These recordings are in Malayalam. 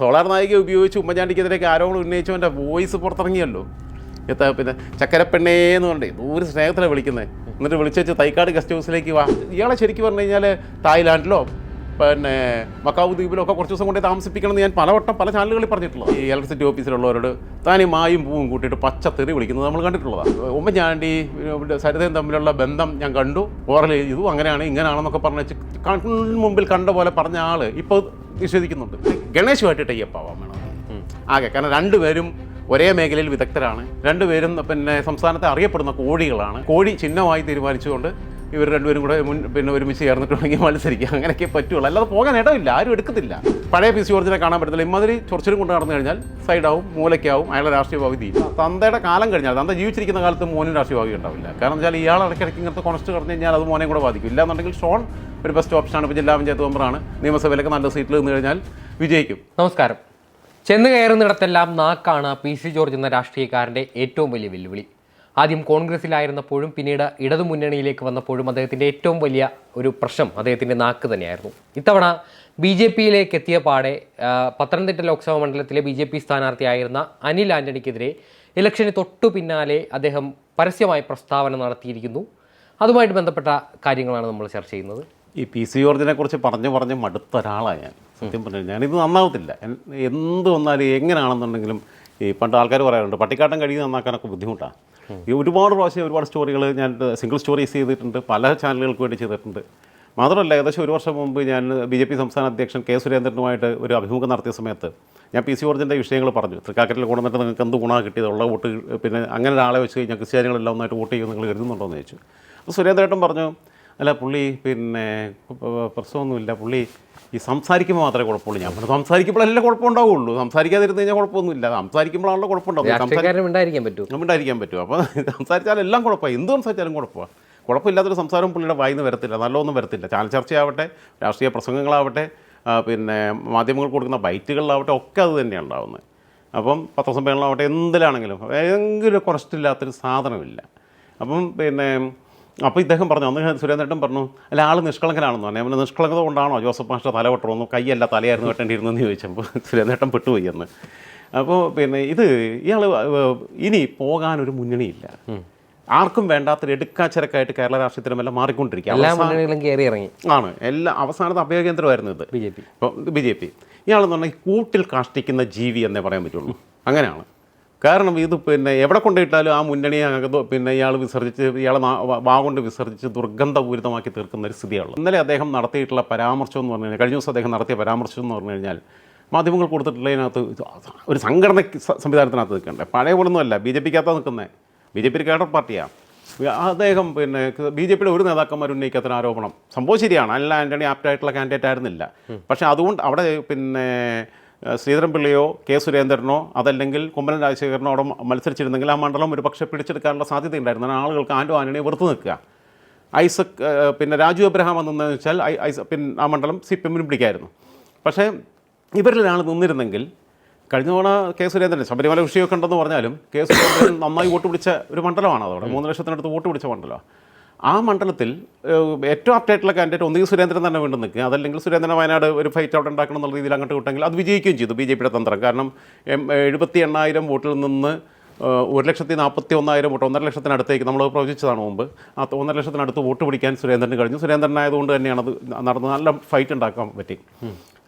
സോളാർ നായിക ഉപയോഗിച്ച് ഉമ്മൻചാണ്ടിക്കെതിരേക്ക് ആരോപണം ഉന്നയിച്ചവന്റെ വോയിസ് പുറത്തിറങ്ങിയല്ലോ. എത്താ പിന്നെ ചക്കരപ്പെണ്ണേ എന്ന് പറഞ്ഞേ ദൂരെ സ്നേഹത്തിലെ വിളിക്കുന്നത് എന്നിട്ട് വിളിച്ചു തൈക്കാട് ഗസ്റ്റ് ഹൗസിലേക്ക് വാ. ഇയാളെ ശരിക്കും പറഞ്ഞു കഴിഞ്ഞാൽ തായ്ലാൻഡിലോ പിന്നെ മക്കാവ് ദ്വീപിലോ ഒക്കെ കുറച്ച് ദിവസം കൊണ്ടേ താമസിപ്പിക്കണം എന്ന് ഞാൻ പലവട്ടം പല ചാനലുകളിൽ പറഞ്ഞിട്ടുള്ളൂ ഈ ഇലക്ട്രിസിറ്റി ഓഫീസിലുള്ളവരോട് താൻ മായും പൂവും കൂട്ടിയിട്ട് പച്ചത്തെറി തെറി വിളിക്കുന്നത് നമ്മൾ കണ്ടിട്ടുള്ളതാണ് ഉമ്മൻചാണ്ടി ചാണ്ടി സരിതയും തമ്മിലുള്ള ബന്ധം ഞാൻ കണ്ടു. ഓറൽ ഇതും അങ്ങനെയാണ് ഇങ്ങനെയാണെന്നൊക്കെ പറഞ്ഞു മുമ്പിൽ കണ്ട പോലെ പറഞ്ഞ ആൾ ഇപ്പോൾ നിഷേധിക്കുന്നുണ്ട്. ഗണേശുമായിട്ട് ടൈപ്പ് ആവാൻ വേണം. ആകെ കാരണം രണ്ടുപേരും ഒരേ മേഖലയിൽ വിദഗ്ധരാണ്. രണ്ടുപേരും പിന്നെ സംസ്ഥാനത്തെ അറിയപ്പെടുന്ന കോഴികളാണ് കോഴി ചിഹ്നമായി തീരുമാനിച്ചുകൊണ്ട് ഇവർ രണ്ടുപേരും കൂടെ മുൻ പിന്നെ ഒരുമിച്ച് ചേർന്നിട്ടുണ്ടെങ്കിൽ മത്സരിക്കുക അങ്ങനെയൊക്കെ പറ്റുള്ളൂ. അല്ലാതെ പോകാൻ ഇടമില്ല. ആരും എടുക്കത്തില്ല. പഴയ പി സി ജോർജിനെ കാണാൻ പറ്റത്തില്ല. ഇമ്മാതിരി ചൊറിച്ചിലും കൊണ്ട് നടന്നു കഴിഞ്ഞാൽ സൈഡാവും മൂലയ്ക്കാവും അയാളുടെ രാഷ്ട്രീയ ഭാവി തന്തയുടെ കാലം കഴിഞ്ഞാൽ തന്ത ജീവിച്ചിരിക്കുന്ന കാലത്ത് മോനും രാഷ്ട്രീയ ഭാവി ഉണ്ടാവില്ല. കാരണം വെച്ചാൽ ഇയാൾ ഇടയ്ക്കിടയ്ക്ക് ഇങ്ങനത്തെ കോൺസ്റ്റ് കടന്നു കഴിഞ്ഞാൽ അത് മോനെ കൂടെ ബാധിക്കും. ഇല്ലാന്നുണ്ടെങ്കിൽ ഷോൺ ഒരു ബെസ്റ്റ് ഓപ്ഷനാണ് ഇപ്പോൾ ജില്ലാ പഞ്ചായത്ത് മെമ്പറാണ്. നിയമസഭയിലൊക്കെ നല്ല സീറ്റിൽ നിന്ന് കഴിഞ്ഞാൽ വിജയിക്കും. നമസ്കാരം. ചെന്ന് കയറുന്നിടത്തെല്ലാം നാക്കാണ് പി സി ജോർജ് എന്ന രാഷ്ട്രീയക്കാരന്റെ ഏറ്റവും വലിയ വെല്ലുവിളി. ആദ്യം കോൺഗ്രസ്സിലായിരുന്നപ്പോഴും പിന്നീട് ഇടതു മുന്നണിയിലേക്ക് വന്നപ്പോഴും അദ്ദേഹത്തിന്റെ ഏറ്റവും വലിയ ഒരു പ്രശ്നം അദ്ദേഹത്തിന്റെ നാക്ക് തന്നെയായിരുന്നു. ഇത്തവണ ബി ജെ പിയിലേക്ക് എത്തിയ പാടെ പത്തനംതിട്ട ലോക്സഭാ മണ്ഡലത്തിലെ ബി ജെ പി സ്ഥാനാർത്ഥിയായിരുന്ന അനിൽ ആന്റണിക്കെതിരെ ഇലക്ഷന് തൊട്ടു പിന്നാലെ അദ്ദേഹം പരസ്യമായി പ്രസ്താവന നടത്തിയിരിക്കുന്നു. അതുമായിട്ട് ബന്ധപ്പെട്ട കാര്യങ്ങളാണ് നമ്മൾ ചർച്ച ചെയ്യുന്നത്. ഈ പി സി ജോർജിനെ കുറിച്ച് പറഞ്ഞു പറഞ്ഞ് മടുത്ത ഒരാളാണ് ഞാൻ. സത്യം പറഞ്ഞു ഞാനിത് നന്നാവത്തില്ല. എന്ത് വന്നാലും എങ്ങനെയാണെന്നുണ്ടെങ്കിലും ഈ പണ്ട് ആൾക്കാർ പറയാറുണ്ട് പട്ടിക്കാട്ടം കഴുകി നന്നാക്കാനൊക്കെ ബുദ്ധിമുട്ടാണ് ഈ ഒരുപാട് പ്രാവശ്യം ഒരുപാട് സ്റ്റോറികൾ ഞാൻ സിംഗിൾ സ്റ്റോറീസ് ചെയ്തിട്ടുണ്ട് പല ചാനലുകൾക്ക് വേണ്ടി ചെയ്തിട്ടുണ്ട്. മാത്രമല്ല ഏകദേശം ഒരു വർഷം മുമ്പ് ഞാൻ ബി ജെ പി സംസ്ഥാന അധ്യക്ഷൻ കെ സുരേന്ദ്രനുമായിട്ട് ഒരു അഭിമുഖം നടത്തിയ സമയത്ത് ഞാൻ പി സി ജോർജിന്റെ വിഷയങ്ങൾ പറഞ്ഞു. തൃക്കാക്കറ്റിൽ കൊണ്ടുവന്നിട്ട് നിങ്ങൾക്ക് എന്ത് ഗുണമാണ് കിട്ടിയത്? ഉള്ള വോട്ട് പിന്നെ അങ്ങനെ ഒരാളെ വെച്ച് കഴിഞ്ഞാൽ ക്രിസ്ത്യാനികളെല്ലാം ഒന്നായിട്ട് വോട്ട് ചെയ്യുമെന്ന് നിങ്ങൾ കരുതുന്നുണ്ടോ എന്ന് ചോദിച്ചു. അപ്പോൾ സുരേന്ദ്രേട്ടൻ പറഞ്ഞു അല്ല പുള്ളി പിന്നെ പ്രശ്നമൊന്നുമില്ല. പുള്ളി ഈ സംസാരിക്കുമ്പോൾ മാത്രമേ കുഴപ്പമുള്ളൂ. ഞാൻ പറഞ്ഞു സംസാരിക്കുമ്പോഴല്ലേ കുഴപ്പമുണ്ടാവുള്ളൂ. സംസാരിക്കാതിരുന്ന് കഴിഞ്ഞാൽ കുഴപ്പമൊന്നുമില്ല. സംസാരിക്കുമ്പോഴാണല്ലോ കുഴപ്പമുണ്ടാവും ഉണ്ടായിരിക്കാൻ പറ്റും ഉണ്ടായിരിക്കാൻ പറ്റും. അപ്പോൾ സംസാരിച്ചാൽ എല്ലാം കുഴപ്പമാണ് എന്ത് സംസാരിച്ചാലും കുഴപ്പമാണ് കുഴപ്പമില്ലാത്തൊരു സംസാരം പുള്ളിയുടെ വായിന്ന് വരത്തില്ല. നല്ലതൊന്നും വരത്തില്ല. ചാനൽ ചർച്ചയാവട്ടെ രാഷ്ട്രീയ പ്രസംഗങ്ങളാവട്ടെ പിന്നെ മാധ്യമങ്ങൾ കൊടുക്കുന്ന ബൈറ്റുകളിലാവട്ടെ ഒക്കെ അത് തന്നെയാണ് ഉണ്ടാവുന്നത്. അപ്പം പത്രസമ്മേളനമാവട്ടെ എന്തിലാണെങ്കിലും ഏതെങ്കിലും കുറച്ചില്ലാത്തൊരു സാധനമില്ല. അപ്പം പിന്നെ അപ്പോൾ ഇദ്ദേഹം പറഞ്ഞു അന്ന് സുരേന്ദ്രേട്ടൻ പറഞ്ഞു അല്ല ആൾ നിഷ്കളങ്കനാണെന്ന് പറഞ്ഞു. അവന് നിഷ്കളങ്കത കൊണ്ടാണോ? ജോസഫ് മാഷ്ട തല വെട്ടണമെന്ന് കൈയല്ല തലയായിരുന്നു വെട്ടേണ്ടിയിരുന്നെന്ന് ചോദിച്ചപ്പോൾ സുരേന്ദ്രേട്ടൻ പെട്ടുപോയി എന്ന് അപ്പോൾ പിന്നെ ഇത് ഇയാൾ ഇനി പോകാനൊരു മുന്നണിയില്ല. ആർക്കും വേണ്ടാത്തൊരു എടുക്കാച്ചരക്കായിട്ട് കേരള രാഷ്ട്രീയത്തിലുമെല്ലാം മാറിക്കൊണ്ടിരിക്കുക. എല്ലാ അവസാന- മുന്നണികളും കയറി ഇറങ്ങി. ആണ്. എല്ലാ അവസാനത്തെ അഭയകേന്ദ്രമായിരുന്നു ഇത്. B J P. ഇപ്പോൾ ബി ജെ പി. ഇയാളെന്ന് പറഞ്ഞാൽ കൂട്ടിൽ കാഷ്ടിക്കുന്ന ജീവി എന്നേ പറയാൻ പറ്റുള്ളൂ. അങ്ങനെയാണ്. കാരണം ഇത് പിന്നെ എവിടെ കൊണ്ടിട്ടാലും ആ മുന്നണിയെ പിന്നെ ഇയാൾ വിസർജിച്ച് ഇയാളെ വാ- കൊണ്ട് വിസർജിച്ച് ദുർഗന്ധപൂരിതമാക്കി തീർക്കുന്ന ഒരു സ്ഥിതിയാണ് ഇന്നലെ അദ്ദേഹം നടത്തിയിട്ടുള്ള പരാമർശം എന്ന് പറഞ്ഞു കഴിഞ്ഞാൽ കഴിഞ്ഞ ദിവസം അദ്ദേഹം നടത്തിയ പരാമർശം എന്ന് പറഞ്ഞു കഴിഞ്ഞാൽ മാധ്യമങ്ങൾ കൊടുത്തിട്ടുള്ളതിനകത്ത് ഒരു സംഘടന സംവിധാനത്തിനകത്ത് നിൽക്കണ്ടേ പഴയ പോലൊന്നുമല്ല ബി ജെ പിക്കകത്താണ് നിൽക്കുന്നത് ബി ജെ പി കേഡർ പാർട്ടിയാണ് അദ്ദേഹം പിന്നെ ബി ജെ പിയുടെ ഒരു നേതാക്കന്മാർ ഉന്നയിക്കാത്തൊരു ആരോപണം. സംഭവം ശരിയാണ്. അല്ല ആന്റണി ആപ്റ്റായിട്ടുള്ള കാൻഡിഡേറ്റ് ആയിരുന്നില്ല. പക്ഷേ അതുകൊണ്ട് അവിടെ പിന്നെ ശ്രീധരൻപിള്ളയോ കെ സുരേന്ദ്രനോ അതല്ലെങ്കിൽ കുമ്മനം രാജശേഖരനോ അവിടെ മത്സരിച്ചിരുന്നെങ്കിൽ ആ മണ്ഡലം ഒരു പക്ഷേ പിടിച്ചെടുക്കാനുള്ള സാധ്യത ഉണ്ടായിരുന്നു ആളുകൾക്ക് ആൻഡോ ആനണിയെ വെറുത്തു നിൽക്കുക. ഐസക് പിന്നെ രാജു എബ്രഹാം എന്ന് വെച്ചാൽ ഐസ പിന്നെ ആ മണ്ഡലം സി പി എമ്മിനും പിടിക്കായിരുന്നു. പക്ഷേ ഇവരിലൊരാൾ നിന്നിരുന്നെങ്കിൽ കഴിഞ്ഞ തവണ കെ സുരേന്ദ്രൻ ശബരിമല വിഷയമൊക്കെ ഉണ്ടെന്ന് പറഞ്ഞാലും കെ സുരേന്ദ്രൻ നന്നായി വോട്ട് പിടിച്ച ഒരു മണ്ഡലമാണ് അതവിടെ. മൂന്ന് ലക്ഷത്തിനടുത്ത് വോട്ട് പിടിച്ച മണ്ഡലമാണ്. ആ മണ്ഡലത്തിൽ ഏറ്റവും അപ്ഡേറ്റുള്ള കാൻഡിഡേറ്റ് ഒന്നുകിൽ സുരേന്ദ്രൻ തന്നെ വീണ്ടും നിൽക്കുക. അതല്ലെങ്കിൽ സുരേന്ദ്രൻ വയനാട് ഒരു ഫൈറ്റ് അവിടെ ഉണ്ടാക്കണം എന്നുള്ള രീതിയിൽ അങ്ങോട്ട് വിട്ടെങ്കിൽ അത് വിജയിക്കുകയും ചെയ്തു ബി ജെ പിയുടെ തന്ത്രം. കാരണം എഴുപത്തി എണ്ണായിരം വോട്ടിൽ നിന്ന് ഒരു ലക്ഷത്തി നാൽപ്പത്തി ഒന്നായിരം വോട്ട് ഒന്നര ലക്ഷത്തിനടുത്തേക്ക് നമ്മൾ പ്രവചിച്ചതാണ് മുമ്പ്. ആ ഒന്നര ലക്ഷത്തിനടുത്ത് വോട്ട് പിടിക്കാൻ സുരേന്ദ്രന് കഴിഞ്ഞു. സുരേന്ദ്രനായതുകൊണ്ട് തന്നെയാണ് അത് നടന്ന് നല്ല ഫൈറ്റ് ഉണ്ടാക്കാൻ പറ്റി.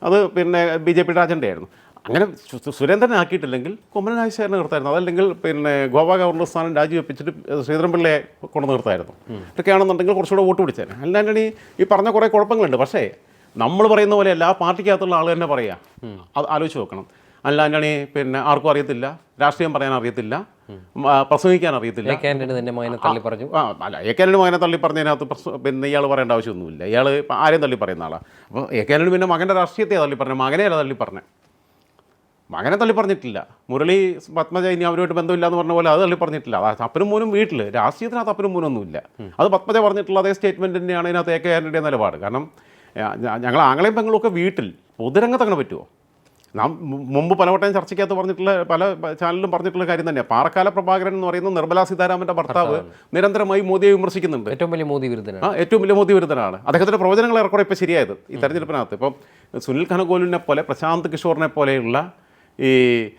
അത് പിന്നെ ബി ജെ പിയുടെ അജണ്ടയായിരുന്നു അങ്ങനെ സുരേന്ദ്രൻ സുരേന്ദ്രനെ ആക്കിയിട്ടില്ലെങ്കിൽ കുമ്മനം രാജശേഖരനെ നിർത്തായിരുന്നു. അതല്ലെങ്കിൽ പിന്നെ ഗോവ ഗവർണർ സ്ഥാനം രാജിവെപ്പിച്ചിട്ട് ശ്രീധരൻപിള്ളയെ കൊണ്ടു നിർത്തായിരുന്നു. ഇതൊക്കെയാണെന്നുണ്ടെങ്കിൽ കുറച്ചുകൂടെ വോട്ട് പിടിച്ചേനെ അല്ലാണ്ട് ഈ പറഞ്ഞ കുറേ കുഴപ്പങ്ങളുണ്ട്. പക്ഷേ നമ്മൾ പറയുന്ന പോലെ എല്ലാ പാർട്ടിക്കകത്തുള്ള ആൾ തന്നെ പറയുക അത് ആലോചിച്ച് നോക്കണം. അല്ലാണ്ടണി പിന്നെ ആർക്കും അറിയത്തില്ല. രാഷ്ട്രീയം പറയാൻ അറിയത്തില്ല. പ്രസംഗിക്കാൻ അറിയത്തില്ല. എ പറഞ്ഞു. ആ അല്ല എ കെ ആന്റണി മകനെ തള്ളി പറഞ്ഞതിനകത്ത് പിന്നെ ഇയാൾ പറയേണ്ട ആവശ്യമൊന്നുമില്ല. ഇയാൾ ആരെയും തള്ളി പറയുന്ന ആളാണ് അപ്പോൾ എ കെ ആന്റണി പിന്നെ മകന്റെ രാഷ്ട്രീയത്തെ തള്ളി പറഞ്ഞു. മകനെ തള്ളി പറഞ്ഞത് മകനെ തള്ളി പറഞ്ഞിട്ടില്ല. മുരളി പത്മജ ഇനി അവരുമായിട്ട് ബന്ധമില്ല എന്ന് പറഞ്ഞ പോലെ അത് തള്ളി പറഞ്ഞിട്ടില്ല. അത് അപ്പനും മോനും വീട്ടിൽ രാഷ്ട്രീയത്തിനകത്ത് അപ്പനും മോനും ഒന്നുമില്ല. അത് പത്മജ പറഞ്ഞിട്ടുള്ള അതേ സ്റ്റേറ്റ്മെന്റ് തന്നെയാണ് ഇതിനകത്ത് എ കെ ആന്റണിയുടെ നിലപാട്. കാരണം ഞങ്ങൾ ആങ്ങളെയും പെങ്ങളും ഒക്കെ വീട്ടിൽ പൊതുരംഗത്ത് അങ്ങനെ പറ്റുമോ നാം മുമ്പ് പലവട്ടം ചർച്ചയ്ക്കകത്ത് പറഞ്ഞിട്ടുള്ള പല ചാനലിലും പറഞ്ഞിട്ടുള്ള കാര്യം തന്നെയാണ് പാറക്കാല പ്രഭാകരൻ എന്ന് പറയുന്ന നിർമ്മലാ സീതാരാമന്റെ ഭർത്താവ് നിരന്തരമായി മോദിയെ വിമർശിക്കുന്നുണ്ട്. ഏറ്റവും വലിയ മോദി വിരുദ്ധനാണ്. ആ ഏറ്റവും വലിയ മോദി വിരുദ്ധനാണ്. അദ്ദേഹത്തിന്റെ പ്രവചനങ്ങൾ ഏറെക്കുറെ ഇപ്പോൾ ശരിയായത് ഈ തെരഞ്ഞെടുപ്പിനകത്ത്. ഇപ്പം സുനിൽ ഖനഗോലിനെ പോലെ പ്രശാന്ത് കിഷോറിനെ പോലെയുള്ള ഈ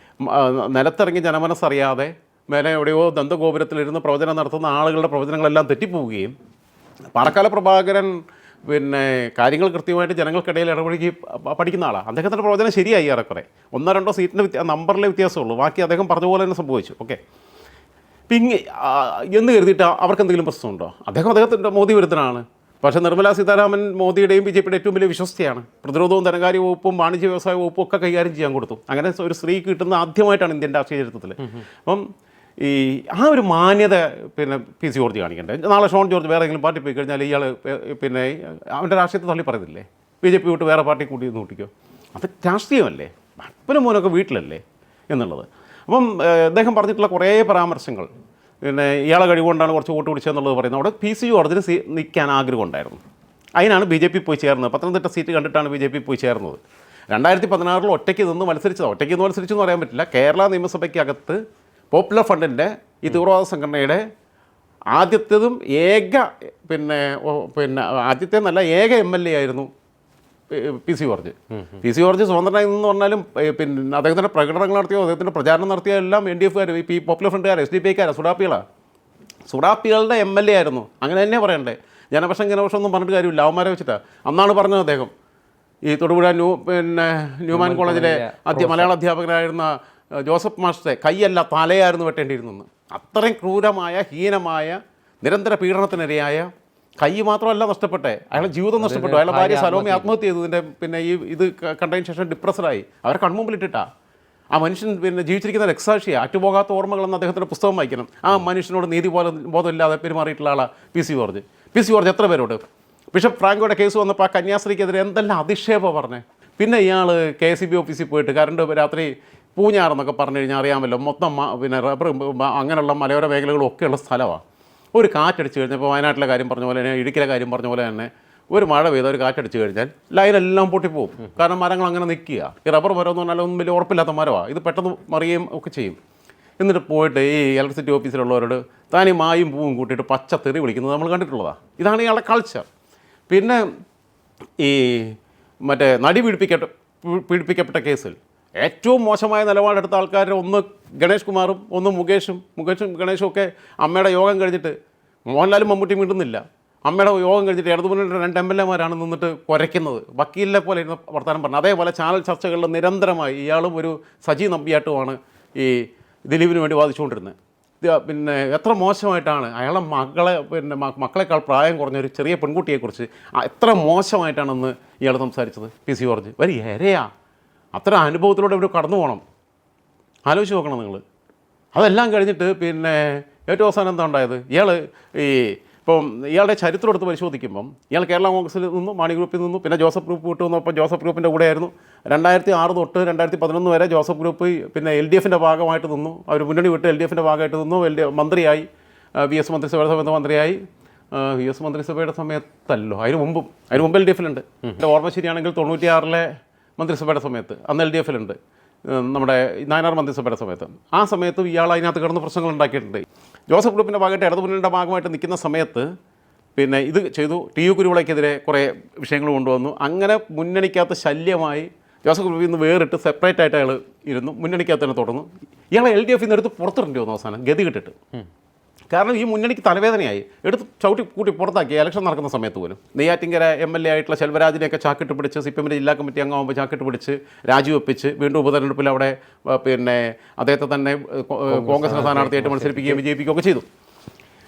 നിലത്തിറങ്ങി ജനമനസ്സറിയാതെ മേലെ എവിടെയോ ദന്തഗോപുരത്തിലിരുന്ന് പ്രവചനം നടത്തുന്ന ആളുകളുടെ പ്രവചനങ്ങളെല്ലാം തെറ്റിപ്പോവുകയും പാറക്കാല പ്രഭാകരൻ പിന്നെ കാര്യങ്ങൾ കൃത്യമായിട്ട് ജനങ്ങൾക്കിടയിൽ ഇടപഴകി പഠിക്കുന്ന ആളാണ് അദ്ദേഹത്തിന്റെ പ്രവചനം ശരിയായി ഏറെക്കുറെ. ഒന്നോ രണ്ടോ സീറ്റിന്റെ വ്യത്യാ നമ്പറിലെ വ്യത്യാസമുള്ളൂ. ബാക്കി അദ്ദേഹം പറഞ്ഞ പോലെ തന്നെ സംഭവിച്ചു. ഓക്കെ. പിന്നെ എന്ന് കരുതിയിട്ട് അവർക്ക് എന്തെങ്കിലും പ്രശ്നമുണ്ടോ? അദ്ദേഹം അദ്ദേഹത്തിന്റെ മോദി വിരുദ്ധനാണ്. പക്ഷേ നിർമ്മലാ സീതാരാമൻ മോദിയുടെയും ബി ജെ പിയുടെ ഏറ്റവും വലിയ വിശ്വസ്തയാണ്. പ്രതിരോധവും ധനകാര്യ വകുപ്പും വാണിജ്യ വ്യവസായ വകുപ്പും ഒക്കെ കൈകാര്യം ചെയ്യാൻ കൊടുത്തു. അങ്ങനെ ഒരു സ്ത്രീ കിട്ടുന്ന ആദ്യമായിട്ടാണ് ഇന്ത്യൻ രാഷ്ട്രീയ ചരിത്രത്തിൽ അപ്പം ഈ ആ ഒരു മാന്യത പിന്നെ പി സി ജോർജ് കാണിക്കണ്ടേ? നാളെ ഷോൺ ജോർജ് വേറെ ഏതെങ്കിലും പാർട്ടി പോയി കഴിഞ്ഞാൽ ഇയാൾ പിന്നെ അവന്റെ രാഷ്ട്രീയത്തെ തള്ളി പറയുന്നില്ലേ ബി ജെ പി വിട്ട് വേറെ പാർട്ടി കൂട്ടി കൂട്ടിക്കോ? അത് രാഷ്ട്രീയമല്ലേ? അപ്പനും മോനൊക്കെ വീട്ടിലല്ലേ എന്നുള്ളത്. അപ്പം അദ്ദേഹം പറഞ്ഞിട്ടുള്ള കുറേ പരാമർശങ്ങൾ പിന്നെ ഇയാളെ കഴിവുകൊണ്ടാണ് കുറച്ച് വോട്ട് പിടിച്ചതെന്നുള്ളത് പറയുന്നത്. അവിടെ പി സി ജോർജിന് സീ നിൽക്കാൻ ആഗ്രഹം ഉണ്ടായിരുന്നു. അതിനാണ് ബി ജെ പി പോയി ചേർന്നത്. പത്തനംതിട്ട സീറ്റ് കണ്ടിട്ടാണ് ബി ജെ പി പോയി ചേർന്നത്. രണ്ടായിരത്തി പതിനാറിൽ ഒറ്റയ്ക്ക് നിന്ന് മത്സരിച്ചത്. ഒറ്റയ്ക്ക് നിന്ന് മത്സരിച്ചു എന്ന് പറയാൻ പറ്റില്ല. കേരള നിയമസഭയ്ക്കകത്ത് പോപ്പുലർ ഫണ്ടിന്റെ ഈ തീവ്രവാദ സംഘടനയുടെ ആദ്യത്തേതും ഏക പിന്നെ പിന്നെ ആദ്യത്തെ നല്ല ഏക എം എൽ എ ആയിരുന്നു P- C George. P C George സ്വതന്ത്രനായി എന്ന് പറഞ്ഞാലും പിന്നെ അദ്ദേഹത്തിന്റെ പ്രകടനങ്ങൾ നടത്തിയോ അദ്ദേഹത്തിന്റെ പ്രചാരണം നടത്തിയോ എല്ലാം എൻ ഡി എഫുകാർ ഈ പോപ്പുലർ ഫ്രണ്ടുകാർ എസ് ഡി പി ഐക്കാർ സുഡാപ്പികളാണ് സുഡാപ്പികളുടെ എം എൽ എ ആയിരുന്നു. അങ്ങനെ തന്നെ പറയണ്ടേ. ജനപക്ഷം ജനപക്ഷം ഒന്നും പറഞ്ഞിട്ട് കാര്യമില്ല. അവന്മാരെ വെച്ചിട്ടാണ് അന്നാണ് പറഞ്ഞത് അദ്ദേഹം. ഈ തൊടുപുഴ ന്യൂ പിന്നെ ന്യൂമാൻ കോളേജിലെ അധ്യ മലയാള അധ്യാപകനായിരുന്ന ജോസഫ് മാസ്റ്ററെ കൈയല്ല തലയായിരുന്നു വെട്ടേണ്ടിയിരുന്നെന്ന് അത്രയും ക്രൂരമായ ഹീനമായ നിരന്തര പീഡനത്തിനിരയായ കൈ മാത്രമല്ല നഷ്ടപ്പെട്ടെ. അയാളെ ജീവിതം നഷ്ടപ്പെട്ടു. അയാളെ ഭാര്യ സലോമി ആത്മഹത്യ ചെയ്തതിന്റെ പിന്നെ ഈ ഇത് കണ്ടതിന് ശേഷം ഡിപ്രസ്ഡായി. അവരെ കൺമുമ്പിലിട്ടിട്ടാ. ആ മനുഷ്യൻ പിന്നെ ജീവിച്ചിരിക്കുന്ന രക്സാക്ഷിയാണ് അറ്റുപോകാത്ത ഓർമ്മകളെന്ന് അദ്ദേഹത്തിന്റെ പുസ്തകം വായിക്കണം. ആ മനുഷ്യനോട് നീതി പോലെ ബോധമില്ലാതെ പെരുമാറിയിട്ടുള്ള ആളാണ് P C George. P C George എത്ര പേരോട് ബിഷപ്പ് ഫ്രാങ്കോയുടെ കേസ് വന്നപ്പോൾ ആ കന്യാസ്ത്രീക്കെതിരെ എന്തെല്ലാം അധിക്ഷേപം പറഞ്ഞേ? പിന്നെ ഇയാൾ കെ എസ് സി ബി ഓഫീസിൽ പോയിട്ട് കറണ്ട് രാത്രി പൂഞ്ഞാറെന്നൊക്കെ പറഞ്ഞു കഴിഞ്ഞാൽ അറിയാമല്ലോ. മൊത്തം പിന്നെ റബ്ബർ അങ്ങനെയുള്ള മലയോര മേഖലകളും ഒക്കെയുള്ള സ്ഥലമാണ് ഒരു കാറ്റടിച്ച് കഴിഞ്ഞപ്പോൾ വയനാട്ടിലെ കാര്യം പറഞ്ഞ പോലെ തന്നെ ഇടുക്കിയിലെ കാര്യം പറഞ്ഞ പോലെ തന്നെ ഒരു മഴ പെയ്ത ഒരു കാറ്റടിച്ച് കഴിഞ്ഞാൽ ലൈനെല്ലാം പൊട്ടിപ്പോവും കാരണം മരങ്ങൾ അങ്ങനെ നിൽക്കുക. ഈ റബ്ബർ മരം എന്ന് പറഞ്ഞാൽ ഒന്നും വലിയ ഉറപ്പില്ലാത്ത മരമാണ് ഇത് പെട്ടെന്ന് മറിയുകയും ഒക്കെ ചെയ്യും. എന്നിട്ട് പോയിട്ട് ഈ ഇലക്ട്രിസിറ്റി ഓഫീസിലുള്ളവരോട് താൻ ഈ മായും പൂവും കൂട്ടിയിട്ട് പച്ച തെറി വിളിക്കുന്നത് നമ്മൾ കണ്ടിട്ടുള്ളതാണ് ഇതാണ് ഇയാളുടെ കൾച്ചർ പിന്നെ ഈ മറ്റേ നടി പീഡിപ്പിക്കപ്പെട്ട പീഡിപ്പിക്കപ്പെട്ട കേസിൽ ഏറ്റവും മോശമായ നിലപാടെടുത്ത ആൾക്കാർ ഒന്ന് ഗണേഷ് കുമാറും ഒന്ന് മുകേഷും. മുകേഷും ഗണേഷും ഒക്കെ അമ്മയുടെ യോഗം കഴിഞ്ഞിട്ട് മോഹൻലാലും മമ്മൂട്ടി മിണ്ടുന്നില്ല. അമ്മയുടെ യോഗം കഴിഞ്ഞിട്ട് ഇടതുമുന്നണിയുടെ രണ്ട് എം എൽ എമാരാണ് നിന്നിട്ട് കുരയ്ക്കുന്നത്. വക്കീലിനെ പോലെ ഇരുന്ന് വർത്തമാനം പറഞ്ഞു അതേപോലെ ചാനൽ ചർച്ചകളിൽ നിരന്തരമായി ഇയാളും ഒരു സജി നമ്പിയാട്ടുമാണ് ഈ ദിലീപിന് വേണ്ടി വാദിച്ചുകൊണ്ടിരുന്നത്. പിന്നെ എത്ര മോശമായിട്ടാണ് അയാളെ മകളെ പിന്നെ മക്കളെക്കാൾ പ്രായം കുറഞ്ഞ ഒരു ചെറിയ പെൺകുട്ടിയെക്കുറിച്ച് എത്ര മോശമായിട്ടാണെന്ന് ഇയാൾ സംസാരിച്ചത്? പി സി ജോർജ് വരി എരയാ അത്ര അനുഭവത്തിലൂടെ ഇവർ കടന്നു പോകണം. ആലോചിച്ച് നോക്കണം നിങ്ങൾ അതെല്ലാം കഴിഞ്ഞിട്ട് പിന്നെ ഏറ്റവും അവസാനം എന്താ ഉണ്ടായത്? ഇയാൾ ഈ ഇപ്പം ഇയാളുടെ ചരിത്രം എടുത്ത് പരിശോധിക്കുമ്പം ഇയാൾ കേരള കോൺഗ്രസിൽ നിന്നു മാണി ഗ്രൂപ്പിൽ നിന്നു പിന്നെ ജോസഫ് ഗ്രൂപ്പ് വിട്ടു വന്നപ്പോൾ ജോസഫ് ഗ്രൂപ്പിന്റെ കൂടെയായിരുന്നു. രണ്ടായിരത്തി ആറ് തൊട്ട് രണ്ടായിരത്തി പതിനൊന്ന് വരെ ജോസഫ് ഗ്രൂപ്പ് പിന്നെ എൽ ഡി എഫിന്റെ ഭാഗമായിട്ട് നിന്നു. അവർ മുന്നണി വിട്ട് എൽ ഡി എഫിന്റെ ഭാഗമായിട്ട് നിന്നു. എൽ ഡി മന്ത്രിയായി. വി എസ് മന്ത്രിസഭയുടെ സമയത്ത് മന്ത്രിയായി. വി എസ് മന്ത്രിസഭയുടെ സമയത്തല്ലോ. അതിന് മുമ്പും അതിന് മുമ്പ് എൽ ഡി എഫിലുണ്ട്. എന്റെ ഓർമ്മ ശരിയാണെങ്കിൽ തൊണ്ണൂറ്റിയാറിലെ മന്ത്രിസഭയുടെ സമയത്ത്. അന്ന് എൽ ഡി എഫിലുണ്ട് നമ്മുടെ നായനാർ മന്ത്രിസഭയുടെ സമയത്ത്. ആ സമയത്ത് ഇയാൾ അതിനകത്ത് കിടന്ന് പ്രശ്നങ്ങൾ ഉണ്ടാക്കിയിട്ടുണ്ട്. ജോസഫ് ഗ്രൂപ്പിന്റെ ഭാഗമായിട്ട് ഇടതുമുന്നണിയുടെ ഭാഗമായിട്ട് നിൽക്കുന്ന സമയത്ത് പിന്നെ ഇത് ചെയ്തു. ടി യു കുരുവിളയ്ക്കെതിരെ കുറേ വിഷയങ്ങൾ കൊണ്ടുവന്നു. അങ്ങനെ മുന്നണിക്കകത്ത് ശല്യമായി ജോസഫ് ഗ്രൂപ്പിൽ നിന്ന് വേറിട്ട് സെപ്പറേറ്റ് ആയിട്ട് അയാൾ ഇരുന്നു. മുന്നണിക്കകത്ത് തന്നെ തുടർന്നു. ഇയാളെ എൽ ഡി എഫിൽ നിന്ന് എടുത്ത് പുറത്തിടേണ്ടി വന്നു അവസാനം. ഗതി കിട്ടിട്ട്. കാരണം ഈ മുന്നണിക്ക് തലവേദനയായി. എടുത്ത് ചവിട്ടി കൂട്ടി പുറത്താക്കി. ഇലക്ഷൻ നടക്കുന്ന സമയത്ത് പോലും. നെയ്യാറ്റിങ്കര എം എൽ എ ആയിട്ടുള്ള ശെൽവരാജിനെയൊക്കെ ചാക്കിട്ട് പിടിച്ച് സി പി എമ്മിന്റെ ജില്ലാ കമ്മിറ്റി അംഗമാകുമ്പോൾ ചാക്കിട്ട് പിടിച്ച് രാജിവെപ്പിച്ച് വീണ്ടും ഉപതെരഞ്ഞെടുപ്പിൽ അവിടെ പിന്നെ അദ്ദേഹത്തെ തന്നെ കോൺഗ്രസിന്റെ സ്ഥാനാർത്ഥിയായിട്ട് മത്സരിപ്പിക്കുകയും വിജയിപ്പിക്കുകയും ഒക്കെ ചെയ്തു.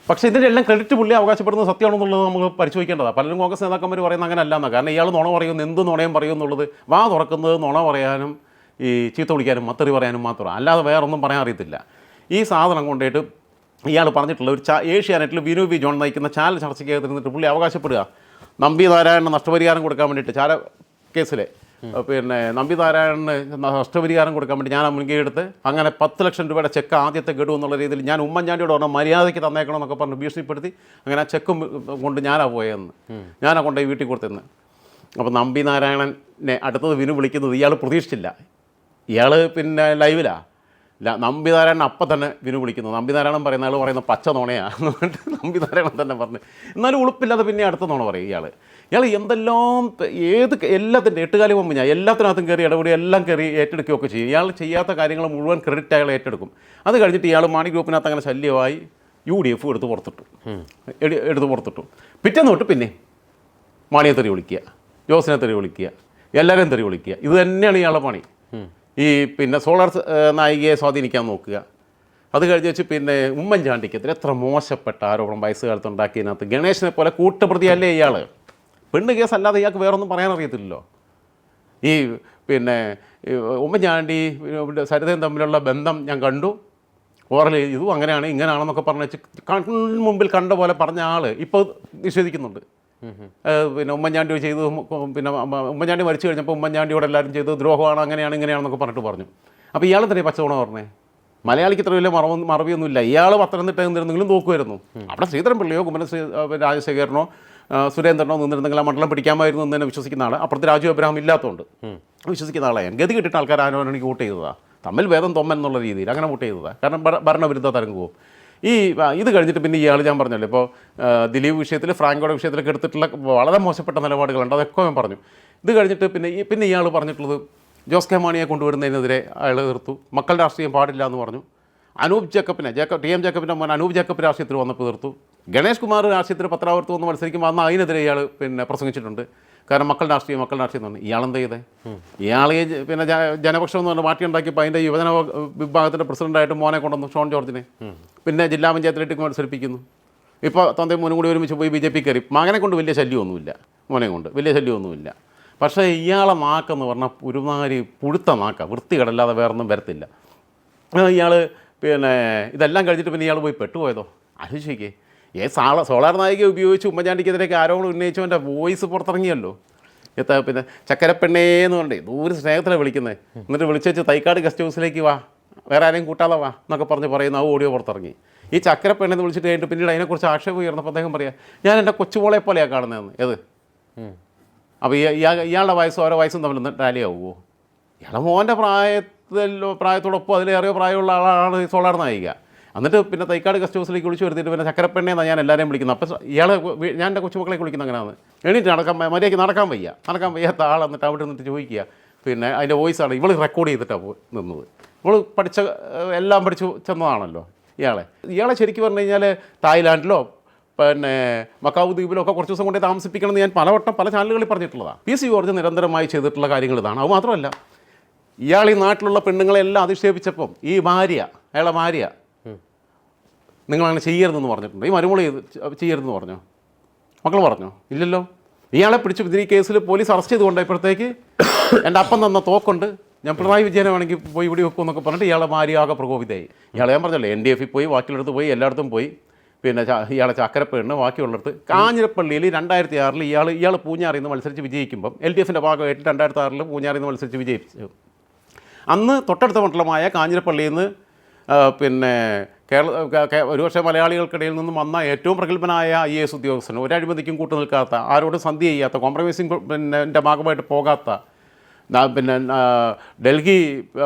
പക്ഷേ ഇതിന്റെ എല്ലാം ക്രെഡിറ്റ് പുള്ളി അവകാശപ്പെടുന്നത് സത്യമാണെന്നുള്ളത് നമുക്ക് പരിശോധിക്കേണ്ടതാണ്. പലരും കോൺഗ്രസ് നേതാക്കന്മാർ പറയുന്നത് അങ്ങനെ അല്ലാന്ന് കാരണം ഇയാൾ നുണ പറയുന്നു എന്ത് നുണയും പറയും എന്നുള്ളത് വാ തുറക്കുന്നത് നുണ പറയാനും ഈ ചീത്ത വിളിക്കാനും മത്തറി പറയാനും മാത്രമാണ്. അല്ലാതെ വേറൊന്നും പറയാൻ അറിയത്തില്ല. ഈ സാധനം കൊണ്ടുപോയിട്ട് ഇയാൾ പറഞ്ഞിട്ടുള്ള ഒരു ചാ ഏഷ്യാനെറ്റിൽ വിനു വി. ജോൺ നയിക്കുന്ന ചാനൽ ചർച്ചയ്ക്ക് നിന്നിട്ട് പുള്ളി അവകാശപ്പെടുക. നമ്പി നാരായണന് നഷ്ടപരിഹാരം കൊടുക്കാൻ വേണ്ടിയിട്ട് ചാല കേസിലെ പിന്നെ നമ്പി നാരായണന് നഷ്ടപരിഹാരം കൊടുക്കാൻ വേണ്ടി ഞാൻ മുൻകൈ എടുത്ത് അങ്ങനെ പത്ത് ലക്ഷം രൂപയുടെ ചെക്ക് ആദ്യത്തെ ഗഡു എന്നുള്ള രീതിയിൽ ഞാൻ ഉമ്മൻചാണ്ടിയോട് പറഞ്ഞ മര്യാദയ്ക്ക് തന്നേക്കണം എന്നൊക്കെ പറഞ്ഞ് ഭീഷണിപ്പെടുത്തി അങ്ങനെ ആ ചെക്കും കൊണ്ട് ഞാനാ പോയെന്ന്. ഞാനാ കൊണ്ടുപോയി വീട്ടിൽ കൊടുത്തെന്ന്. അപ്പോൾ നമ്പി നാരായണനെ അടുത്തത് വിനു വിളിക്കുന്നത് ഇയാൾ പ്രതീക്ഷിച്ചില്ല. ഇയാൾ പിന്നെ ലൈവിലാ. ല- നമ്പിനാരായണൻ അപ്പം തന്നെ വിനു വിളിക്കുന്നു. നമ്പിനാരായണൻ പറയുന്ന ആൾ പറയുന്ന പച്ച നോണയാണ് പറഞ്ഞിട്ട് നമ്പിനാരായണൻ തന്നെ പറഞ്ഞു. എന്നാലും ഉളുപ്പില്ലാതെ പിന്നെ അടുത്ത നോണ പറയും ഇയാൾ ഇയാൾ എന്തെല്ലാം ഏത് എല്ലാത്തിന്റെ എട്ടുകാലി മുമ്പ് ഞാൻ എല്ലാത്തിനകത്തും കയറി ഇടപെടി എല്ലാം കയറി ഏറ്റെടുക്കുകയൊക്കെ ചെയ്യും. ഇയാൾ ചെയ്യാത്ത കാര്യങ്ങൾ മുഴുവൻ ക്രെഡിറ്റ് അയാൾ ഏറ്റെടുക്കും. അത് കഴിഞ്ഞിട്ട് ഇയാൾ മാണി ഗ്രൂപ്പിനകത്ത് അങ്ങനെ ശല്യമായി യു ഡി എഫ് എടുത്ത് പുറത്തിട്ടു. എടി- എടുത്ത് പുറത്തിട്ടു. പിറ്റേന്ന് തൊട്ട് പിന്നെ മാണിയെ തെറി വിളിക്കുക ജോസിനെ തെറി വിളിക്കുക എല്ലാവരെയും തെറി വിളിക്കുക. ഇത് തന്നെയാണ് ഇയാളുടെ പണി. ഈ പിന്നെ സോളാർ നായികയെ സ്വാധീനിക്കാൻ നോക്കുക. അത് കഴിഞ്ഞ് വെച്ച് പിന്നെ ഉമ്മൻചാണ്ടിക്കെതിരെ എത്ര മോശപ്പെട്ട ആരോപണം വയസ്സുകാലത്ത് ഉണ്ടാക്കിയതിനകത്ത് ഗണേശനെ പോലെ കൂട്ടുപ്രതിയല്ലേ ഇയാൾ പെണ്ണ് കേസ് അല്ലാതെ ഇയാൾക്ക് വേറൊന്നും പറയാൻ അറിയത്തില്ലല്ലോ. ഈ പിന്നെ ഉമ്മൻചാണ്ടി സരിതയും തമ്മിലുള്ള ബന്ധം ഞാൻ കണ്ടു. ഓറൽ ഇതും അങ്ങനെയാണ് ഇങ്ങനെയാണെന്നൊക്കെ പറഞ്ഞു വെച്ച് മുമ്പിൽ കണ്ട പോലെ പറഞ്ഞ ആൾ ഇപ്പോൾ നിഷേധിക്കുന്നുണ്ട്. പിന്നെ ഉമ്മൻചാണ്ടി ചെയ്തു പിന്നെ ഉമ്മ- ഉമ്മൻചാണ്ടി മരിച്ചു കഴിഞ്ഞപ്പോൾ ഉമ്മൻചാണ്ടിയോട് എല്ലാവരും ചെയ്തു ദ്രോഹമാണ് അങ്ങനെയാണ് ഇങ്ങനെയാണെന്നൊക്കെ പറഞ്ഞിട്ട് പറഞ്ഞു. അപ്പോൾ ഇയാൾ തന്നെ പച്ചവണ പറഞ്ഞേ? മലയാളിക്ക് ഇത്ര വലിയ മറവ് മറവിയൊന്നുമില്ല. ഇയാൾ പത്തനംതിട്ട നിന്നിരുന്നെങ്കിലും നോക്കുമായിരുന്നു. അവിടെ ശ്രീധരൻ പിള്ളിയോ കുമ്മന രാജശേഖരനോ സുരേന്ദ്രനോ നിന്നിരുന്നെങ്കിൽ ആ മണ്ഡലം പിടിക്കാമായിരുന്നു എന്ന് തന്നെ വിശ്വസിക്കുന്ന ആൾ അപ്പുറത്ത് രാജു അബ്രഹാം ഇല്ലാത്തതുകൊണ്ട് വിശ്വസിക്കുന്ന ആളാണ് ഗതി കിട്ടിയിട്ട് ആൾക്കാർ ആരോപണിക്ക് വോട്ട് ചെയ്തതാണ് തമ്മിൽ ഭേദം തൊമ്മൻ എന്നുള്ള രീതിയിൽ അങ്ങനെ വോട്ട് ചെയ്തതാണ് കാരണം ഭര- ഭരണവിരുദ്ധ തരംഗവും. ഈ ഇത് കഴിഞ്ഞിട്ട് പിന്നെ ഇയാൾ ഞാൻ പറഞ്ഞല്ലോ ഇപ്പോൾ ദിലീപ് വിഷയത്തിൽ ഫ്രാങ്കോയുടെ വിഷയത്തിലൊക്കെ എടുത്തിട്ടുള്ള വളരെ മോശപ്പെട്ട നിലപാടുകളുണ്ട് അതൊക്കെ ഞാൻ പറഞ്ഞു. ഇത് കഴിഞ്ഞിട്ട് പിന്നെ പിന്നെ ഇയാൾ പറഞ്ഞിട്ടുള്ളത് ജോസ് കെ മാണിയെ കൊണ്ടുവരുന്നതിനെതിരെ അയാൾ എതിർത്തു. മക്കൾ രാഷ്ട്രീയം പാടില്ല എന്ന് പറഞ്ഞു. അനൂപ് ജേക്കബിനെ ജേക്കബ് ടി എം ജേക്കബിന്റെ മോൻ അനൂപ് ജേക്കബ് രാഷ്ട്രീയത്തിൽ വന്നപ്പോൾ എതിർത്തു. ഗണേഷ് കുമാർ രാഷ്ട്രീയത്തിൽ പത്രാവർത്ത് വന്ന് മത്സരിക്കുമ്പോൾ അന്ന് അതിനെതിരെ ഇയാൾ പിന്നെ പ്രസംഗിച്ചിട്ടുണ്ട്. കാരണം മക്കൾ രാഷ്ട്രീയം മക്കൾ രാഷ്ട്രീയം എന്ന് പറഞ്ഞു ഇയാളെന്ത് ചെയ്തേ? ഇയാളെ പിന്നെ ജനപക്ഷം എന്ന് പറഞ്ഞ പാർട്ടി ഉണ്ടാക്കിയപ്പോൾ അതിന്റെ യുവജന വിഭാഗത്തിന്റെ പ്രസിഡന്റായിട്ട് മോനെ കൊണ്ടുവന്നു ഷോൺ ജോർജിനെ. പിന്നെ ജില്ലാ പഞ്ചായത്തിലേക്ക് മത്സരിപ്പിക്കുന്നു. ഇപ്പോൾ തന്തയും മോനും കൂടി ഒരുമിച്ച് പോയി ബി ജെ പി കയറി. മകനെ കൊണ്ട് വലിയ ശല്യമൊന്നുമില്ല മോനെ കൊണ്ട് വലിയ ശല്യമൊന്നുമില്ല. പക്ഷേ ഇയാളെ നാക്കെന്ന് പറഞ്ഞാൽ ഒരുമാതിരി പുഴുത്ത നാക്ക വൃത്തികടല്ലാതെ വേറൊന്നും വരത്തില്ല. ഇയാൾ പിന്നെ ഇതെല്ലാം കഴിഞ്ഞിട്ട് പിന്നെ ഇയാൾ പോയി പെട്ടുപോയതോ? ആലോചിക്കേ ഏ സാള സോളാർ നായിക ഉപയോഗിച്ച് ഉമ്മൻചാണ്ടിക്കെതിരെയൊക്കെ ആരോപണം ഉന്നയിച്ചവന്റെ വോയിസ് പുറത്തിറങ്ങിയല്ലോ. എത്താ പിന്നെ ചക്കരപ്പെണ്ണേ എന്ന് പറഞ്ഞേ ദൂരെ സ്നേഹത്തിലാണ് വിളിക്കുന്നത് എന്നിട്ട് വിളിച്ചു വെച്ച് തൈക്കാട് ഗസ്റ്റ് ഹൗസിലേക്ക് വാ. വേറെ ആരെയും കൂട്ടാതെ വാ എന്നൊക്കെ പറഞ്ഞ് പറയുന്ന. ആ ഓഡിയോ പുറത്തിറങ്ങി. ഈ ചക്കരപ്പെണ്ണെന്ന് വിളിച്ചിട്ട് കഴിഞ്ഞിട്ട് പിന്നീട് അതിനെക്കുറിച്ച് ആക്ഷേപം ഉയർന്നപ്പോൾ അദ്ദേഹം പറയാം ഞാൻ എന്റെ കൊച്ചുമോളെ പോലെയാണ് കാണുന്നതെന്ന്. ഏത്? അപ്പോൾ ഇയാൾ ഇയാളുടെ വയസ്സും ഓരോ വയസ്സും തമ്മിൽ ടാലി ആവുമോ ഇയാളെ മോന്റെ പ്രായത്തിലോ പ്രായത്തോടൊപ്പം അതിലേറെ പ്രായമുള്ള ആളാണ് ഈ സോളാർ നായിക. എന്നിട്ട് പിന്നെ തൈക്കാട് ഗസ്റ്റ് ഹൗസിലേക്ക് വിളിച്ച് വരുത്തിയിട്ട് പിന്നെ ചക്കരപ്പെണ്ണേന്നാണ് ഞാൻ എല്ലാവരെയും വിളിക്കുന്നത്. അപ്പോൾ ഇയാളെ ഞാൻ എന്റെ കൊച്ചുമക്കളെ വിളിക്കുന്നത് അങ്ങനെയാണ്. എണീറ്റ് നടക്കാൻ മര്യാദയ്ക്ക് നടക്കാൻ വയ്യ. നടക്കാൻ വയ്യാത്ത ആൾ എന്നിട്ട് അവിടെ നിന്നിട്ട് ചോദിക്കുക. പിന്നെ അതിന്റെ വോയിസാണ് ഇവൾ റെക്കോർഡ് ചെയ്തിട്ടാണ് പോയി നിന്നത്. ഇവൾ പഠിച്ച എല്ലാം പഠിച്ചു ചെന്നതാണല്ലോ ഇയാളെ. ഇയാളെ ശരിക്കും പറഞ്ഞു കഴിഞ്ഞാൽ തായ്ലാൻഡിലോ പിന്നെ മക്കാവ് ദ്വീപിലോ ഒക്കെ കുറച്ച് ദിവസം കൊണ്ടേ താമസിപ്പിക്കണമെന്ന് ഞാൻ പലവട്ടം പല ചാനലുകളിൽ പറഞ്ഞിട്ടുള്ളതാണ് പി. സി. ജോർജ് നിരന്തരമായി ചെയ്തിട്ടുള്ള കാര്യങ്ങൾ ഇതാണ്. അത് മാത്രമല്ല ഇയാൾ ഈ നാട്ടിലുള്ള പെണ്ണുങ്ങളെല്ലാം അധിക്ഷേപിച്ചപ്പം ഈ ഭാര്യ അയാളെ ഭാര്യ നിങ്ങളങ്ങനെ ചെയ്യരുതെന്ന് പറഞ്ഞിട്ടുണ്ട്? ഈ മരുമോളി ചെയ്യരുതെന്ന് പറഞ്ഞോ? മക്കൾ പറഞ്ഞോ? ഇല്ലല്ലോ. ഇയാളെ പിടിച്ച് ഈ കേസിൽ പോലീസ് അറസ്റ്റ് ചെയ്ത് കൊണ്ടുപോയപ്പോഴത്തേക്ക് എന്റെ അപ്പം തന്ന തോക്കുണ്ട്. ഞാൻ പിണറായി വിജയനെ വേണമെങ്കിൽ പോയി ഇവിടെ വെക്കും എന്നൊക്കെ പറഞ്ഞിട്ട് ഇയാളെ മാരിയാകെ പ്രകോപിതയായി. ഇയാളെ ഞാൻ പറഞ്ഞല്ലോ എൻ ഡി എഫിൽ പോയി ബാക്കിയുള്ളടത്ത് പോയി എല്ലായിടത്തും പോയി. പിന്നെ ഇയാളെ ചക്കരപ്പെണ്ണ് ബാക്കിയുള്ളിടത്ത് കാഞ്ഞിരപ്പള്ളിയിൽ രണ്ടായിരത്തി ആറിൽ ഇയാൾ ഇയാൾ പൂഞ്ഞാറിൽ നിന്ന് മത്സരിച്ച് വിജയിക്കുമ്പം എൽ ഡി എഫിന്റെ ഭാഗമായിട്ട് രണ്ടായിരത്തി ആറിൽ പൂഞ്ഞാറിൽ നിന്ന് മത്സരിച്ച് വിജയിച്ചു. അന്ന് തൊട്ടടുത്ത മണ്ഡലമായ കാഞ്ഞിരപ്പള്ളിയിൽ നിന്ന് പിന്നെ കേരള ഒരുപക്ഷെ മലയാളികൾക്കിടയിൽ നിന്നും വന്ന ഏറ്റവും പ്രഗത്ഭനായ ഐ എസ് ഉദ്യോഗസ്ഥൻ ഒരഴിമതിക്കും കൂട്ടു നിൽക്കാത്ത ആരോടും സന്ധി ചെയ്യാത്ത കോംപ്രമൈസിങ് പിന്നെ ഭാഗമായിട്ട് പോകാത്ത പിന്നെ ഡൽഹി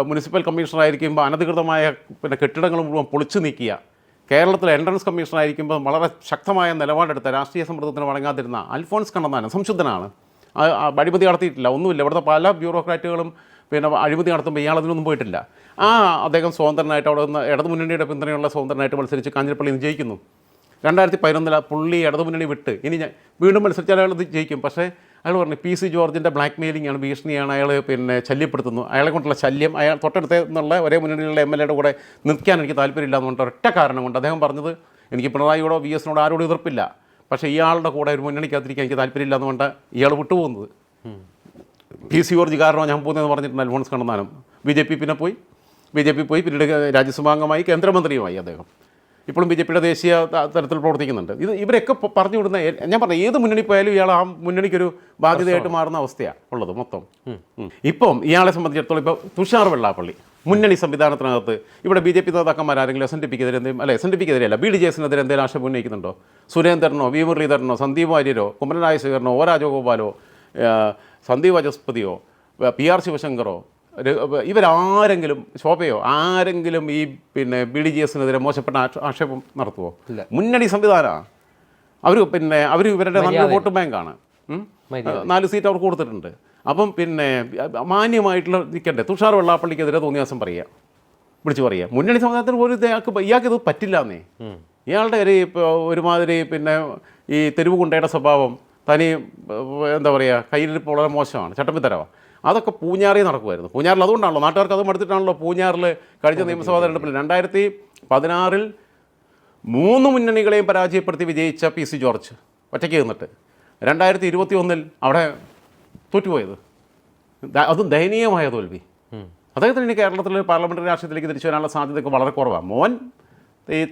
മുനിസിപ്പൽ കമ്മീഷണറായിരിക്കുമ്പോൾ അനധികൃതമായ പിന്നെ കെട്ടിടങ്ങൾ മുഴുവൻ പൊളിച്ചു നീക്കിയ കേരളത്തിലെ എൻട്രൻസ് കമ്മീഷണറായിരിക്കുമ്പോൾ വളരെ ശക്തമായ നിലപാടെടുത്ത രാഷ്ട്രീയ സമ്മർദ്ദത്തിന് വഴങ്ങാതിരുന്ന അൽഫോൺസ് കണ്ണന്താനം സംശുദ്ധനാണ്. അഴിമതി നടത്തിയിട്ടില്ല ഒന്നുമില്ല. ഇവിടുത്തെ പല ബ്യൂറോക്രാറ്റുകളും പിന്നെ അഴിമതി നടത്തുമ്പോൾ ഇയാൾ അതിനൊന്നും പോയിട്ടില്ല. ആ അദ്ദേഹം സ്വതന്ത്രനായിട്ട് അവിടെ നിന്ന് ഇടതുമുന്നണിയുടെ പിന്തുണയുള്ള സ്വതന്ത്രനായിട്ട് മത്സരിച്ച് കാഞ്ഞിരപ്പള്ളി ഇന്ന് ജയിക്കുന്നു. രണ്ടായിരത്തി പതിനൊന്നിൽ ആ പുള്ളി ഇടതുമുന്നണി വിട്ട് ഇനി ഞാൻ വീണ്ടും മത്സരിച്ചാൽ അയാൾ ഇത് ജയിക്കും. പക്ഷേ അയാൾ പറഞ്ഞു പി. സി. ജോർജിന്റെ ബ്ലാക്ക് മെയിലിംഗ് ആണ് ഭീഷണിയാണ് അയാൾ പിന്നെ ശല്യപ്പെടുത്തുന്നു. അയാളെ കൊണ്ടുള്ള ശല്യം അയാൾ തൊട്ടടുത്ത് നിന്നുള്ള ഒരേ മുന്നണിയിലുള്ള എം എൽ എയുടെ കൂടെ നിൽക്കാൻ എനിക്ക് താല്പര്യമില്ല എന്ന് പറഞ്ഞിട്ട് ഒറ്റ കാരണം കൊണ്ട് അദ്ദേഹം പറഞ്ഞത് എനിക്ക് പിണറായിയോടോ വി എസിനോടോ ആരോടും എതിർപ്പില്ല. പക്ഷേ ഇയാളുടെ കൂടെ ഒരു മുന്നണിക്കകത്തിരിക്കാൻ എനിക്ക് താല്പര്യമില്ല എന്ന് കൊണ്ട് ഇയാൾ വിട്ടുപോകുന്നത്. പി സി ജോർജ് കാരണം ഞാൻ പോകുന്നതെന്ന് പറഞ്ഞിട്ടുണ്ട് Alphons Kannanthanam. B J P പിന്നെ പോയി. ബി ജെ പി പോയി പിന്നീട് രാജ്യസഭാംഗമായി കേന്ദ്രമന്ത്രിയുമായി അദ്ദേഹം. ഇപ്പോഴും ബി ജെ പിയുടെ ദേശീയ തലത്തിൽ പ്രവർത്തിക്കുന്നുണ്ട്. ഇത് ഇവരൊക്കെ പറഞ്ഞു വിടുന്ന ഞാൻ പറഞ്ഞു ഏത് മുന്നണി പോയാലും ഇയാൾ ആ മുന്നണിക്കൊരു ബാധ്യതയായിട്ട് മാറുന്ന അവസ്ഥയാണ് ഉള്ളത് മൊത്തം. ഇപ്പം ഇയാളെ സംബന്ധിച്ചിടത്തോളം ഇപ്പോൾ തുഷാർ വെള്ളാപ്പള്ളി മുന്നണി സംവിധാനത്തിനകത്ത് ഇവിടെ ബി ജെ പി നേതാക്കന്മാർ ആരെങ്കിലും എസ് എൻ ഡി പിക്കെതിരെ എന്തെങ്കിലും അല്ല എസ് എൻ ഡി പിക്കെതിരെ അല്ല ബി ഡി ജെ എസിനെതിരെ എന്തെങ്കിലും ആശയം ഉന്നയിക്കുന്നുണ്ടോ? സുരേന്ദ്രനോ വി മുരളീധരനോ സന്ദീപ് വാര്യരോ കുമ്മനം രാജശേഖരനോ ഒ രാജഗോപാലോ സന്ദീപ് വാചസ്പതിയോ പി ആർ ശിവശങ്കറോ ഒരു ഇവരാരെങ്കിലും ശോഭയോ ആരെങ്കിലും ഈ പിന്നെ ബി ഡി ജി എസിനെതിരെ മോശപ്പെട്ട ആക്ഷ- ആക്ഷേപം നടത്തുമോ മുന്നണി സംവിധാനമാണ് അവർ പിന്നെ അവർ ഇവരുടെ നല്ല വോട്ട് ബാങ്കാണ്? നാല് സീറ്റ് അവർക്ക് കൊടുത്തിട്ടുണ്ട്. അപ്പം പിന്നെ മാന്യമായിട്ടുള്ള നിൽക്കണ്ടേ തുഷാർ വെള്ളാപ്പള്ളിക്കെതിരെ തോന്നിയ ദിവസം പറയുക. വിളിച്ച് പറയുക. മുന്നണി സംവിധാനത്തിന് പോലും ഇത് ഇയാൾക്ക് ഇയാൾക്ക് ഇത് പറ്റില്ല എന്നേ. ഇയാളുടെ ഒരു ഇപ്പോൾ ഒരുമാതിരി പിന്നെ ഈ തെരുവ് സ്വഭാവം തനി എന്താ പറയുക കയ്യിലിരിപ്പ് വളരെ മോശമാണ് ചട്ടമ്പിത്തരവാണ് അതൊക്കെ പൂഞ്ഞാറിൽ നടക്കുമായിരുന്നു പൂഞ്ഞാറിൽ അതുകൊണ്ടാണല്ലോ നാട്ടുകാർക്ക് അത് മടുത്തിട്ടാണല്ലോ പൂഞ്ഞാറിൽ കഴിഞ്ഞ നിയമസഭാ തെരഞ്ഞെടുപ്പിൽ രണ്ടായിരത്തി പതിനാറിൽ മൂന്ന് മുന്നണികളെയും പരാജയപ്പെടുത്തി വിജയിച്ച പി സി ജോർജ് ഒറ്റയ്ക്ക് നിന്നിട്ട്. രണ്ടായിരത്തി ഇരുപത്തി ഒന്നിൽ അവിടെ തോറ്റുപോയത്. അതും ദയനീയമായ തോൽവി. അദ്ദേഹത്തിന് ഇനി കേരളത്തിൽ പാർലമെന്ററി രാഷ്ട്രീയത്തിലേക്ക് തിരിച്ചു വരാനുള്ള സാധ്യതയൊക്കെ വളരെ കുറവാണ് മോൻ ഈ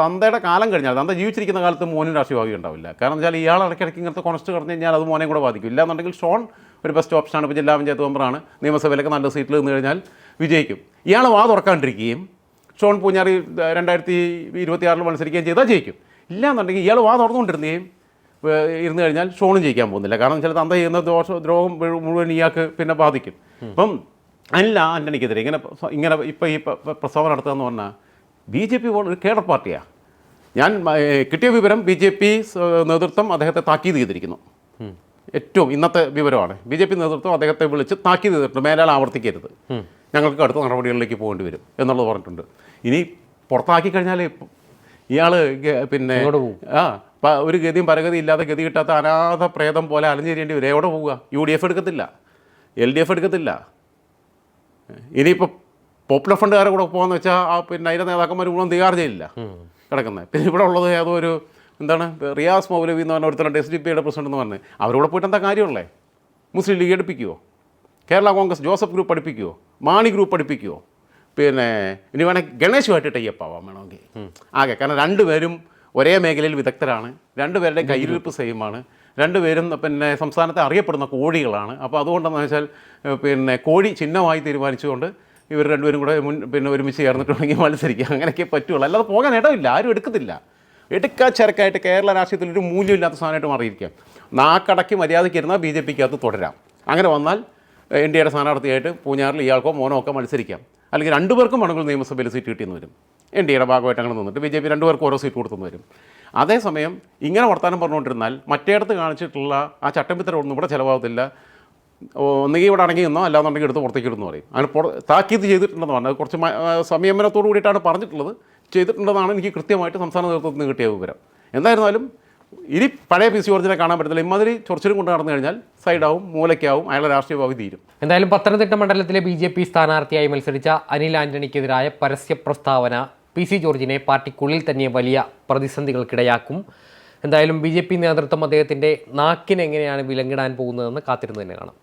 തന്തയുടെ കാലം കഴിഞ്ഞാൽ തന്ത ജീവിച്ചിരിക്കുന്ന കാലത്ത് മോനും രാഷ്ട്രീയ ഭാവി ഉണ്ടാവില്ല. കാരണം വെച്ചാൽ ഇയാൾ ഇടയ്ക്കിടയ്ക്ക് ഇങ്ങനത്തെ കോൺസ്റ്റ് കടന്നു കഴിഞ്ഞാൽ അത് മോനെ കൂടെ ബാധിക്കും. ഇല്ലാന്നുണ്ടെങ്കിൽ ഷോൺ ഒരു ബെസ്റ്റ് ഓപ്ഷനാണ് ഇപ്പോൾ ജില്ലാ പഞ്ചായത്ത് മെമ്പറാണ്. നിയമസഭയിലൊക്കെ നല്ല സീറ്റിൽ നിന്ന് കഴിഞ്ഞാൽ വിജയിക്കും. ഇയാൾ വാ തുറക്കാണ്ടിരിക്കുകയും ഷോൺ പൂഞ്ഞാറി രണ്ടായിരത്തി ഇരുപത്തിയാറിൽ മത്സരിക്കുകയും ചെയ്താൽ ജയിക്കും. ഇല്ലാന്നുണ്ടെങ്കിൽ ഇയാൾ വാ തുറന്നുകൊണ്ടിരുന്നേയും ഇരുന്ന് കഴിഞ്ഞാൽ ഷോണും ജയിക്കാൻ പോകുന്നില്ല. കാരണം ചില തന്ത ചെയ്യുന്ന ദോഷ ദ്രോഹം മുഴുവൻ ഇയാൾക്ക് പിന്നെ ബാധിക്കും. അപ്പം അല്ല ആന്റണിക്കെതിരെ ഇങ്ങനെ ഇങ്ങനെ ഇപ്പം ഈ പ- പ- പ്രസ്താവന നടത്തുക എന്ന് പറഞ്ഞാൽ ബി ജെ പി ഒരു കേഡർ പാർട്ടിയാണ് ഞാൻ കിട്ടിയ വിവരം ബി ജെ പി നേതൃത്വം അദ്ദേഹത്തെ താക്കീത് ചെയ്തിരിക്കുന്നു. ഏറ്റവും ഇന്നത്തെ വിവരമാണ്. ബി ജെ പി നേതൃത്വം അദ്ദേഹത്തെ വിളിച്ച് താക്കീത് ചെയ്തിട്ടുണ്ട്. മേലാൽ ആവർത്തിക്കരുത്. ഞങ്ങൾക്ക് അടുത്ത നടപടികളിലേക്ക് പോകേണ്ടി വരും എന്നുള്ളത് പറഞ്ഞിട്ടുണ്ട്. ഇനി പുറത്താക്കി കഴിഞ്ഞാൽ ഇയാൾ പിന്നെ ആ ഒരു ഗതിയും പരഗതി ഇല്ലാതെ ഗതി കിട്ടാത്ത അനാഥ പ്രേതം പോലെ അലഞ്ഞേരിയേണ്ടി വരും. എവിടെ പോവുക? യു ഡി എഫ് എടുക്കത്തില്ല. എൽ ഡി എഫ് എടുക്കത്തില്ല. ഇനിയിപ്പോൾ പോപ്പുലർ ഫണ്ടുകാരെ കൂടെ പോകാന്ന് വെച്ചാൽ ആ പിന്നെ അതിന്റെ നേതാക്കന്മാർ മുഴുവൻ തീകാർ ജയിലില്ല കിടക്കുന്നത് പിന്നെ ഇവിടെ ഉള്ളത് ഏതോ ഒരു എന്താണ് റിയാസ് മൗലവി എന്ന് പറഞ്ഞ ഒരുത്തരം എസ് ഡി പിയുടെ പ്രസിഡന്റ് എന്ന് പറഞ്ഞ്. അവരോട് പോയിട്ട് എന്താ കാര്യമുള്ളേ? മുസ്ലിം ലീഗ് എടുപ്പിക്കുമോ കേരള കോൺഗ്രസ് ജോസഫ് ഗ്രൂപ്പ് പഠിപ്പിക്കുമോ മാണി ഗ്രൂപ്പ് പഠിപ്പിക്കുമോ പിന്നെ ഇനി വേണമെങ്കിൽ ഗണേശുമായിട്ട് ടൈപ്പാവാം വേണമെങ്കിൽ. ആകെ കാരണം രണ്ടുപേരും ഒരേ മേഖലയിൽ വിദഗ്ധരാണ്. രണ്ടുപേരുടെയും കയ്യിലിരിപ്പ് സെയിമാണ്. രണ്ടുപേരും പിന്നെ സംസ്ഥാനത്തെ അറിയപ്പെടുന്ന കോഴികളാണ് അപ്പോൾ അതുകൊണ്ടെന്ന് വെച്ചാൽ പിന്നെ കോഴി ചിഹ്നമായി തീരുമാനിച്ചുകൊണ്ട് ഇവർ രണ്ടുപേരും കൂടെ മുൻ പിന്നെ ഒരുമിച്ച് ചേർന്നിട്ടുണ്ടെങ്കിൽ മത്സരിക്കുക അങ്ങനെയൊക്കെ പറ്റുള്ളൂ. അല്ലാതെ പോകാൻ ഇടമില്ല. ആരും എടുക്കത്തില്ല. എടുക്കാച്ചരക്കായിട്ട് കേരള രാഷ്ട്രീയത്തിൽ ഒരു മൂല്യമില്ലാത്ത സാധനമായിട്ട് മാറിയിരിക്കാം. നാക്കടക്കി മര്യാദയ്ക്ക് ഇരുന്നാൽ ബി ജെ പിക്ക് അകത്ത് തുടരാം. അങ്ങനെ വന്നാൽ എൻ ഡി എയുടെ സ്ഥാനാർത്ഥിയായിട്ട് പൂഞ്ഞാറിൽ ഇയാൾക്കോ മോനോ ഒക്കെ മത്സരിക്കാം. അല്ലെങ്കിൽ രണ്ടുപേർക്കും വേണമെങ്കിൽ നിയമസഭയിൽ സീറ്റ് കിട്ടിയെന്ന് വരും. എൻ ഡി എയുടെ ഭാഗമായിട്ട് അങ്ങനെ നിന്നിട്ട് ബി ജെ പി രണ്ടുപേർക്കും ഓരോ സീറ്റ് കൊടുത്തെന്ന് വരും. അതേസമയം ഇങ്ങനെ വർത്തമാനം പറഞ്ഞുകൊണ്ടിരുന്നാൽ മറ്റേടത്ത് കാണിച്ചിട്ടുള്ള ആ ചട്ടമ്പിത്തരം ഒന്നും ഇവിടെ ചിലവാകത്തില്ല. ഒന്നുകിൽ ഇവിടെ അടങ്ങി നിന്നോ അല്ലാന്നുണ്ടെങ്കിൽ എടുത്ത് പുറത്തേക്ക് ഇടുന്നു പറയും. അങ്ങനെ താക്കീത് ചെയ്തിട്ടുണ്ടെന്ന് പറഞ്ഞത്. കുറച്ച് സംയമനത്തോടു കൂടിയിട്ടാണ് പറഞ്ഞിട്ടുള്ളത്. ചെയ്തിട്ടുണ്ടെന്നാണ് എനിക്ക് കൃത്യമായിട്ട് സംസ്ഥാന നേതൃത്വത്തിൽ നിന്ന് കിട്ടിയ വിവരം. എന്തായിരുന്നാലും ഇനി പഴയ പി സി ജോർജിനെ കാണാൻ പറ്റത്തില്ല. ഇമാതിരി ചൊറിച്ചിലും കൊണ്ട് നടന്നു കഴിഞ്ഞാൽ സൈഡാവും മൂലയ്ക്കാവും അയാളെ രാഷ്ട്രീയ ഭാവി തീരും. എന്തായാലും പത്തനംതിട്ട മണ്ഡലത്തിലെ ബി ജെ പി സ്ഥാനാർത്ഥിയായി മത്സരിച്ച അനിൽ ആന്റണിക്കെതിരായ പരസ്യ പ്രസ്താവന പി സി ജോർജിനെ പാർട്ടിക്കുള്ളിൽ തന്നെ വലിയ പ്രതിസന്ധികൾക്കിടയാക്കും. എന്തായാലും ബി ജെ പി നേതൃത്വം അദ്ദേഹത്തിന്റെ നാക്കിനെങ്ങനെയാണ് വിലങ്ങിടാൻ പോകുന്നതെന്ന് കാത്തിരുന്ന് തന്നെ കാണാം.